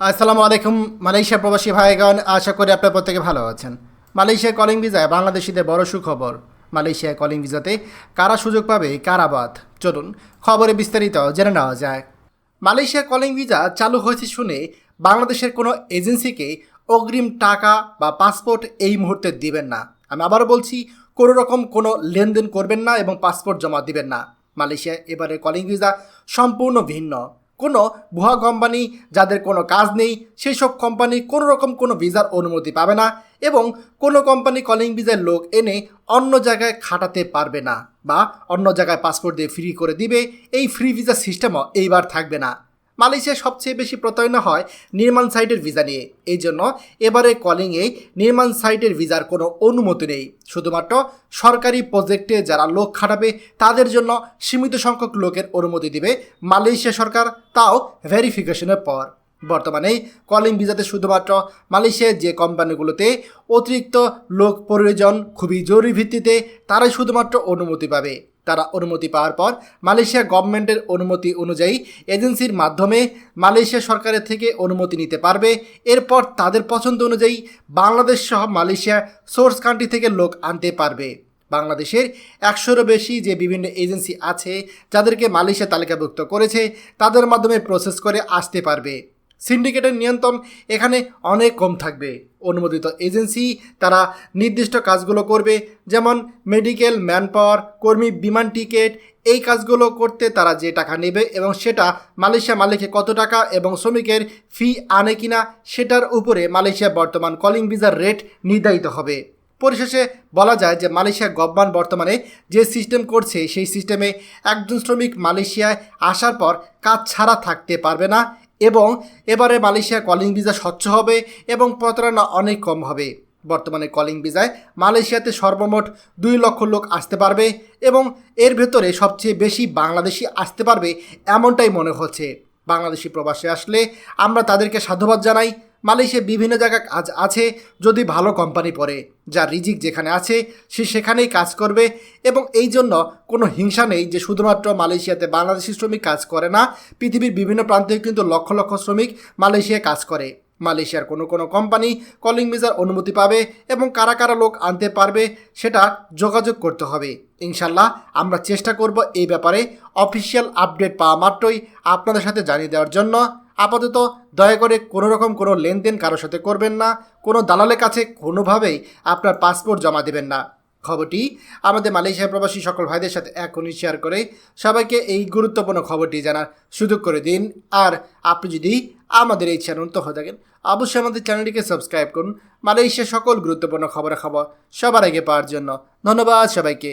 আসসালামু আলাইকুম, মালয়েশিয়া প্রবাসী ভাইগণ, আশা করি আপনার প্রত্যেকে ভালো আছেন। মালয়েশিয়া কলিং ভিসায় বাংলাদেশিদের বড় সুখবর। মালয়েশিয়া কলিং ভিসাতে কারা সুযোগ পাবে, কারা বাদ? চলুন, খবরে বিস্তারিত জেনে নেওয়া যায় মালয়েশিয়া কলিং ভিসা চালু হয়েছে শুনে বাংলাদেশের কোনো এজেন্সিকে অগ্রিম টাকা বা পাসপোর্ট এই মুহূর্তে দিবেন না। আমি আবারও বলছি, কোনো রকম কোনো লেনদেন করবেন না এবং পাসপোর্ট জমা দিবেন না। মালয়েশিয়া এবারে কলিং ভিসা সম্পূর্ণ ভিন্ন। কোনো ভুয়া কোম্পানি যাদের কোনো কাজ নেই সেই সব কোম্পানি কোনো রকম কোনো ভিসার অনুমতি পাবে না এবং কোনো কোম্পানি কলিং ভিসার লোক এনে অন্য জায়গায় খাটাতে পারবে না বা অন্য জায়গায় পাসপোর্ট দিয়ে ফ্রি করে দিবে। এই ফ্রি ভিসা সিস্টেমও এইবার থাকবে না। মালয়েশিয়ায় সবচেয়ে বেশি প্রতারণা হয় নির্মাণ সাইটের ভিসা নিয়ে। এই জন্য এবারে কলিংয়ে নির্মাণ সাইটের ভিসার কোনো অনুমতি নেই। শুধুমাত্র সরকারি প্রজেক্টে যারা লোক খাটাবে, তাদের জন্য সীমিত সংখ্যক লোকের অনুমতি দিবে মালয়েশিয়া সরকার, তাও ভেরিফিকেশনের পর। বর্তমানে কলিং ভিসাতে শুধুমাত্র মালয়েশিয়ার যে কোম্পানিগুলোতে অতিরিক্ত লোক প্রয়োজন খুবই জরুরি ভিত্তিতে তারাই শুধুমাত্র অনুমতি পাবে। তারা অনুমতি পাওয়ার পর মালয়েশিয়া গভর্নমেন্টের অনুমতি অনুযায়ী এজেন্সির মাধ্যমে মালয়েশিয়া সরকারের থেকে অনুমতি নিতে পারবে। এরপর তাদের পছন্দ অনুযায়ী বাংলাদেশ সহ মালয়েশিয়া সোর্স কান্ট্রি থেকে লোক আনতে পারবে। বাংলাদেশের একশোরও বেশি যে বিভিন্ন এজেন্সি আছে, যাদেরকে মালয়েশিয়া তালিকাভুক্ত করেছে, তাদের মাধ্যমে প্রসেস করে আসতে পারবে। সিন্ডিকেটের নিয়ন্ত্রণ এখানে অনেক কম থাকবে। অনুমোদিত এজেন্সি তারা নির্দিষ্ট কাজগুলো করবে, যেমন মেডিকেল ম্যান পাওয়ার কর্মী বিমান টিকিট, এই কাজগুলো করতে তারা যে টাকা নেবে এবং সেটা মালয়েশিয়া মালিকে কত টাকা এবং শ্রমিকের ফি আনে কিনা সেটার উপরে মালয়েশিয়া বর্তমান কলিং ভিসার রেট নির্ধারিত হবে। পরিশেষে বলা যায় যে মালয়েশিয়া গভর্নমেন্ট বর্তমানে যে সিস্টেম করছে সেই সিস্টেমে একজন শ্রমিক মালয়েশিয়ায় আসার পর কাজ ছাড়া থাকতে পারবে না। এবং এবারে মালয়েশিয়া কলিং ভিসা স্বচ্ছ হবে এবং প্রতারণা অনেক কম হবে। বর্তমানে কলিং ভিসায় মালয়েশিয়াতে সর্বমোট দুই লক্ষ লোক আসতে পারবে এবং এর ভেতরে সবচেয়ে বেশি বাংলাদেশি আসতে পারবে এমনটাই মনে হচ্ছে। বাংলাদেশি প্রবাসে আসলে আমরা তাদেরকে সাধুবাদ জানাই। মালয়েশিয়া বিভিন্ন জায়গায় কাজ আছে যদি ভালো কোম্পানি পড়ে যার রিজিক যেখানে আছে সে সেখানেই কাজ করবে এবং এই জন্য কোনো হিংসা নেই যে শুধুমাত্র মালয়েশিয়াতে বাংলাদেশি শ্রমিক কাজ করে না, পৃথিবীর বিভিন্ন প্রান্তে কিন্তু লক্ষ লক্ষ শ্রমিক মালয়েশিয়ায় কাজ করে। মালয়েশিয়ার কোনো কোনো কোম্পানি কলিং ভিসার অনুমতি পাবে এবং কারা কারা লোক আনতে পারবে সেটা যোগাযোগ করতে হবে। ইনশাল্লাহ আমরা চেষ্টা করব এই ব্যাপারে অফিসিয়াল আপডেট পাওয়া মাত্রই আপনাদের সাথে জানিয়ে দেওয়ার জন্য। আপাতত দয়া করে কোনো রকম কোনো লেনদেন কারোর সাথে করবেন না। কোনো দালালের কাছে কোনোভাবেই আপনার পাসপোর্ট জমা দেবেন না। খবরটি আমাদের মালয়েশিয়া প্রবাসী সকল ভাইদের সাথে এখনই শেয়ার করে সবাইকে এই গুরুত্বপূর্ণ খবরটি জানার সুযোগ করে দিন। আর আপনি যদি আমাদের এই চ্যানেল তো হয়ে থাকেন, অবশ্যই আমাদের চ্যানেলটিকে সাবস্ক্রাইব করুন। মালয়েশিয়া সকল গুরুত্বপূর্ণ খবরের খবর সবার আগে পাওয়ার জন্য ধন্যবাদ সবাইকে।